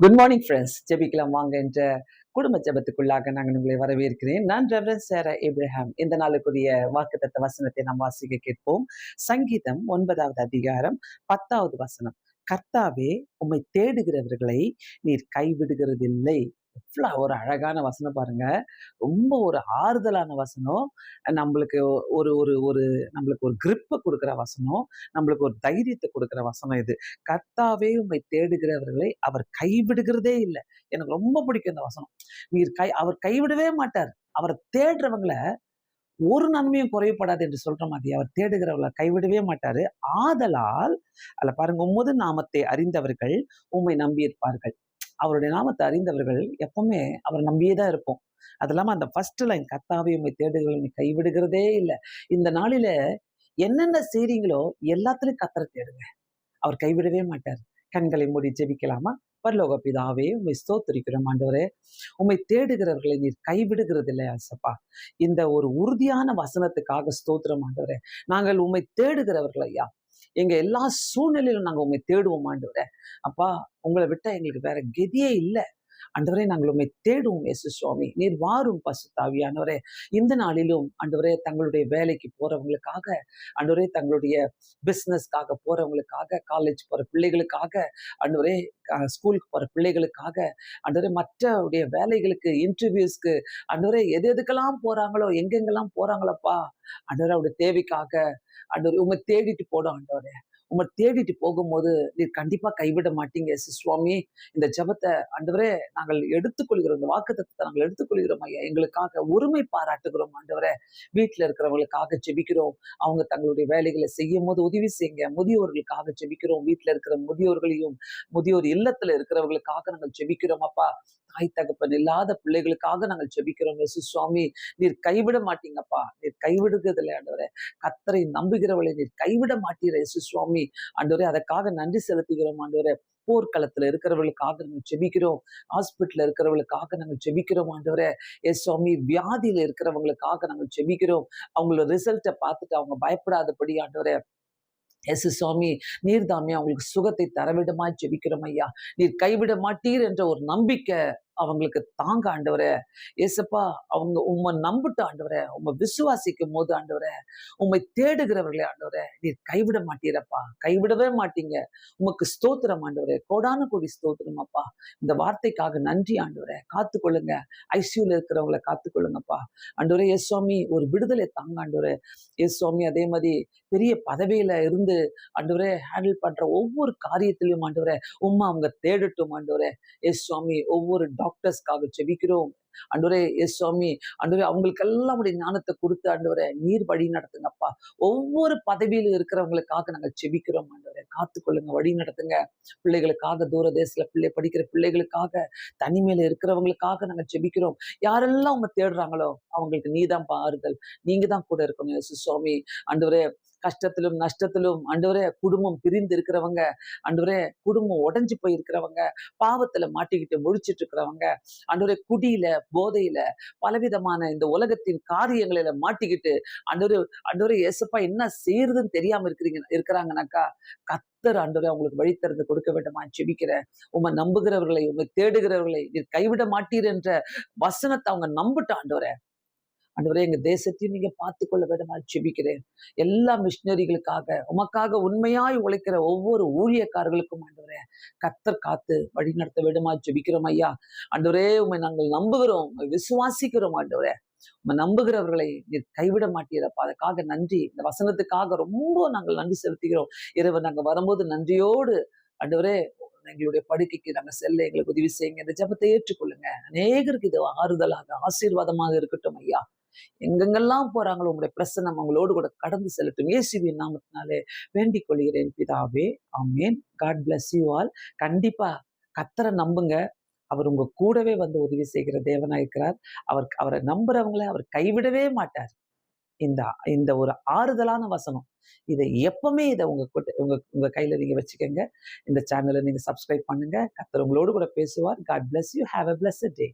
Good morning friends ஜெபிக்கலாம் வாங்க என்ற குடும்ப ஜெபத்துக்குள்ளாக நாங்கள் உங்களை வரவேற்கிறேன். நான் ரெவரன் சேரா ஏப்ரஹாம் இந்த நாளுக்குரிய வாக்குத்தத்த வசனத்தை நாம் வாசிக்க கேட்போம். சங்கீதம் ஒன்பதாவது அதிகாரம் பத்தாவது வசனம். கர்த்தாவே உம்மை தேடுகிறவர்களை நீர் கைவிடுகிறதில்லை. எவ்வளோ ஒரு அழகான வசனம் பாருங்க. ரொம்ப ஒரு ஆறுதலான வசனம். நம்மளுக்கு ஒரு ஒரு ஒரு நம்மளுக்கு ஒரு கிரிப்பை கொடுக்குற வசனம். நம்மளுக்கு ஒரு தைரியத்தை கொடுக்குற வசனம் இது. கர்த்தாவே உம்மை தேடுகிறவர்களை அவர் கைவிடுகிறதே இல்லை. எனக்கு ரொம்ப பிடிக்கும் இந்த வசனம். நீர் கை அவர் கைவிடவே மாட்டார். அவரை தேடுறவங்களை ஒரு நன்மையும் குறையப்படாது என்று சொல்ற மாதிரி அவர் தேடுகிறவர்களை கைவிடவே மாட்டாரு. ஆதலால் அதில் பாருங்க உம்மது நாமத்தை அறிந்தவர்கள் உம்மை நம்பியிருப்பார்கள். அவருடைய நாமத்தை அறிந்தவர்கள் எப்பவுமே அவரை நம்பியே தான் இருப்போம். அது இல்லாம அந்த ஃபர்ஸ்ட் லைன் கத்தாவே உண்மை தேடுகிறவர்கள் நீ கைவிடுகிறதே இல்லை. இந்த நாளில என்னென்ன செய்றீங்களோ எல்லாத்துலயும் கத்தரை தேடுங்க. அவர் கைவிடவே மாட்டார். கண்களை மூடி ஜெபிக்கலாமா? பரலோக பிதாவே உண்மை ஸ்தோத்திரிக்கிறோம் ஆண்டவரே. உம்மை தேடுகிறவர்களை நீர் கைவிடுகிறது இல்லை சப்பா இந்த ஒரு உறுதியான வசனத்துக்காக ஸ்தோத்திரம் ஆண்டவரே. நாங்கள் உம்மை தேடுகிறவர்கள் ஐயா. எங்கள் எல்லா சூழ்நிலையிலும் நாங்கள் உங்களை தேடுவோம் ஆண்டவரே. அப்பா உங்களை விட்டால் எங்களுக்கு வேற கெதியே இல்லை. அண்டவரே நாங்கள் உண்மை தேடுவோம் இயேசு சுவாமி நீர் வாரும் பசுத்தாவியானவரே இந்த நாளிலும் அண்டவரே தங்களுடைய வேலைக்கு போறவங்களுக்காக அண்டவரே தங்களுடைய பிஸ்னஸ்க்காக போறவங்களுக்காக காலேஜ் போற பிள்ளைகளுக்காக அண்டவரே ஸ்கூலுக்கு போற பிள்ளைகளுக்காக அண்டவரே மற்றவுடைய வேலைகளுக்கு இன்டர்வியூஸ்க்கு அண்டவரே எது எதுக்கெல்லாம் போறாங்களோ எங்கெங்கெல்லாம் போறாங்களப்பா அண்டவரே அவருடைய தேவைக்காக அண்டவரே உங்க தேடிட்டு போடும் ஆண்டவரே உங்களை தேடிட்டு போகும்போது நீர் கண்டிப்பா கைவிட மாட்டீங்க சுவாமி. இந்த ஜெபத்தை ஆண்டவரே நாங்கள் எடுத்துக்கொள்கிறோம். இந்த வாக்குத்தத்தத்தை நாங்கள் எடுத்துக்கொள்கிறோம் ஐயா. எங்களுக்காக உரிமை பாராட்டுகிறோம் ஆண்டவரே. வீட்டில் இருக்கிறவங்களுக்காக ஜெபிக்கிறோம். அவங்க தங்களுடைய வேலைகளை செய்யும் போது உதவி செய்யுங்க. முதியோர்களுக்காக ஜெபிக்கிறோம். வீட்டில் இருக்கிற முதியோர்களையும் முதியோர் இல்லத்துல இருக்கிறவங்களுக்காக நாங்கள் ஜெபிக்கிறோம் அப்பா. தாய் தகப்பன் இல்லாத பிள்ளைகளுக்காக நாங்கள் ஜெபிக்கிறோம். இயேசு சுவாமி நீர் கைவிட மாட்டீங்கப்பா. நீர் கைவிடுகிறதில்லை ஆண்டவரே. கத்தரை நம்புகிறவளை நீர் கைவிட மாட்டீர் இயேசு சுவாமி. ஆண்டவரே அதற்காக நன்றி செலுத்துகிறோம் ஆண்டவரே. போர்க்களத்துல இருக்கிறவர்களுக்காக நாங்கள் ஜெபிக்கிறோம். ஹாஸ்பிட்டல்ல இருக்கிறவங்களுக்காக நாங்கள் ஜெபிக்கிறோம் ஆண்டவரே. எஸ் சுவாமி வியாதியில இருக்கிறவங்களுக்காக நாங்கள் ஜெபிக்கிறோம். அவங்களோட ரிசல்ட்டை பார்த்துட்டு அவங்க பயப்படாதபடி ஆண்டவரே. எஸ் சுவாமி நீர்தாமி அவங்களுக்கு சுகத்தை தரவிடமாய் ஜெபிக்கிறோம் ஐயா. நீர் கைவிட மாட்டீர் என்ற ஒரு நம்பிக்கை அவங்களுக்கு தாங்க ஆண்டவரே. ஏசப்பா அவங்க உம்மை நம்பிட்டு ஆண்டவரை. உம்மை விசுவாசிக்கும் போது ஆண்டவரே. உம்மை தேடுகிறவர்களே ஆண்டவரை. நீர் கைவிட மாட்டீரப்பா. கைவிடவே மாட்டீங்க. உமக்கு ஸ்தோத்திரம் ஆண்டவரே. கோடான கோடி ஸ்தோத்திரம் அப்பா. இந்த வார்த்தைக்காக நன்றி ஆண்டவரே. காத்துக்கொள்ளுங்க. ஐசியூல இருக்கிறவங்களை காத்துக்கொள்ளுங்கப்பா. ஆண்டவரே எஸ் சுவாமி ஒரு விடுதலை தாங்க ஆண்டவரே. எஸ் சுவாமி அதே மாதிரி பெரிய பதவியில இருந்து ஆண்டவரே ஹேண்டில் பண்ற ஒவ்வொரு காரியத்திலையும் ஆண்டவரே உம்மா அவங்க தேடட்டும் ஆண்டவரே. எஸ் சுவாமி ஒவ்வொரு டாக்டர்ஸ்க்காக ஜெபிக்கிறோம் அன்றுவரே எஸ் சுவாமி அன்றுவரே அவங்களுக்கெல்லாம் உடைய ஞானத்தை கொடுத்து ஆண்டவரே நீர் வழி நடத்துங்கப்பா. ஒவ்வொரு பதவியில இருக்கிறவங்களுக்காக நாங்கள் ஜெபிக்கிறோம் ஆண்டவரே. காத்துக்கொள்ளுங்க வழி நடத்துங்க. பிள்ளைகளுக்காக தூர தேசத்துல பிள்ளை படிக்கிற பிள்ளைகளுக்காக தனிமையில இருக்கிறவங்களுக்காக நாங்கள் ஜெபிக்கிறோம் யாரெல்லாம் அவங்க தேடுறாங்களோ அவங்களுக்கு நீதான் பாருதல் நீங்க தான் கூட இருக்கணும் எஸ் சுவாமி அன்றுவரே கஷ்டத்திலும் நஷ்டத்திலும் ஆண்டவரே குடும்பம் பிரிந்து இருக்கிறவங்க ஆண்டவரே குடும்பம் உடைஞ்சு போய் இருக்கிறவங்க பாவத்துல மாட்டிக்கிட்டு முழிச்சிட்டு இருக்கிறவங்க ஆண்டவரே குடியில போதையில பலவிதமான இந்த உலகத்தின் காரியங்களில மாட்டிக்கிட்டு ஆண்டவரே ஆண்டவரே ஏசப்பா என்ன செய்யறதுன்னு தெரியாம இருக்கிறீங்க இருக்கிறாங்கனாக்கா கத்தர் ஆண்டவரே அவங்களுக்கு வழி திறந்து கொடுக்க வேண்டுமா ஜெபிக்கிறேன். உம்மை நம்புகிறவர்களை உம்மை தேடுகிறவர்களை நீர் கைவிட மாட்டீர் என்ற வசனத்தை அவங்க நம்பிட்டு ஆண்டவரே ஆண்டவரே எங்க தேசத்தையும் நீங்க பார்த்துக்கொள்ள வேண்டுமா. செபிக்கிறேன். எல்லா மிஷினரிகளுக்காக உமக்காக உண்மையாய் உழைக்கிற ஒவ்வொரு ஊழியக்காரர்களுக்கும் ஆண்டவரே கத்தர் காத்து வழி நடத்த வேண்டுமா? செபிக்கிறோம் ஐயா. ஆண்டவரே உண்மை நாங்கள் நம்புகிறோம். உம்மை விசுவாசிக்கிறோம் ஆண்டவரே. உம்மை நம்புகிறவர்களை நீர் கைவிட மாட்டீரப்பா. அதுக்காக நன்றி. இந்த வசனத்துக்காக ரொம்ப நாங்கள் நன்றி செலுத்துகிறோம். இரவு நாங்க வரும்போது நன்றியோடு ஆண்டவரே எங்களுடைய படுக்கைக்கு நாங்க செல்ல எங்களுக்கு உதவி செய்யுங்க. இந்த ஜெபத்தை ஏற்றுக்கொள்ளுங்க. அநேகருக்கு இது ஆறுதலாக ஆசீர்வாதமாக இருக்கட்டும் ஐயா. எங்கெங்கெல்லாம் போறாங்களோ உங்களுடைய பிரசனம் அவங்களோடு கூட கடந்து செல்லட்டும். இயேசுவின் நாமத்தினாலே வேண்டிக் கொள்கிறேன் பிதாவே. ஆமேன். காட் பிளஸ் யூ ஆல் கண்டிப்பா கத்தரை நம்புங்க. அவர் உங்க கூடவே வந்து உதவி செய்கிற தேவனாயிருக்கிறார் அவர் அவரை நம்புறவங்களை அவர் கைவிடவே மாட்டார். இந்த இந்த ஒரு ஆறுதலான வசனம். இதை எப்பவுமே இதை உங்க உங்க உங்க கையில நீங்க வச்சுக்கோங்க. இந்த சேனலை நீங்க சப்ஸ்கிரைப் பண்ணுங்க. கத்தர் உங்களோடு கூட பேசுவார். God bless you have a bless day